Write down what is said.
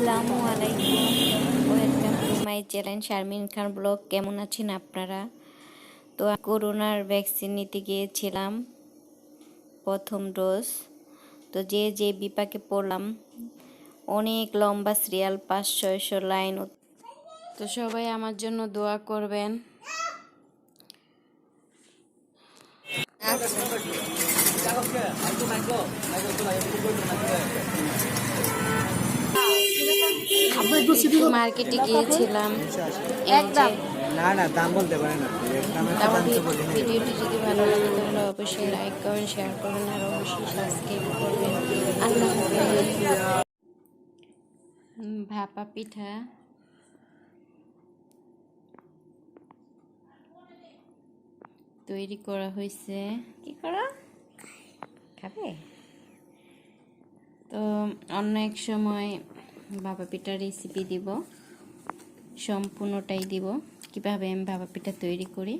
আসসালামু আলাইকুম। Welcome to my channel Sharmin Khan blog কেমন আছেন আপনারা? তো করোনার ভ্যাকসিন নিতে গিয়েছিলাম, প্রথম ডোজ তো যে যে বিপাকে পড়লাম, অনেক লম্বা সিরিয়াল পাঁচ ছয়শো লাইন তো সবাই আমার জন্য দোয়া করবেন। মার্কেটে গিয়েছিলাম। একদম। না না দাম বলতে পারে না। ভিডিওটি যদি ভালো লাগে তাহলে অবশ্যই লাইক করবেন শেয়ার করুন আর অবশ্যই সাবস্ক্রাইব করবেন। আল্লাহ ভাপা পিঠা। তৈরি করা হয়েছে। কি করা? খাবে? তো অন্য এক সময় ভাপা পিঠা রেসিপি দিব। সম্পূর্ণটাই দিব। কীভাবে আমি বাবা পিঠা তৈরি করি?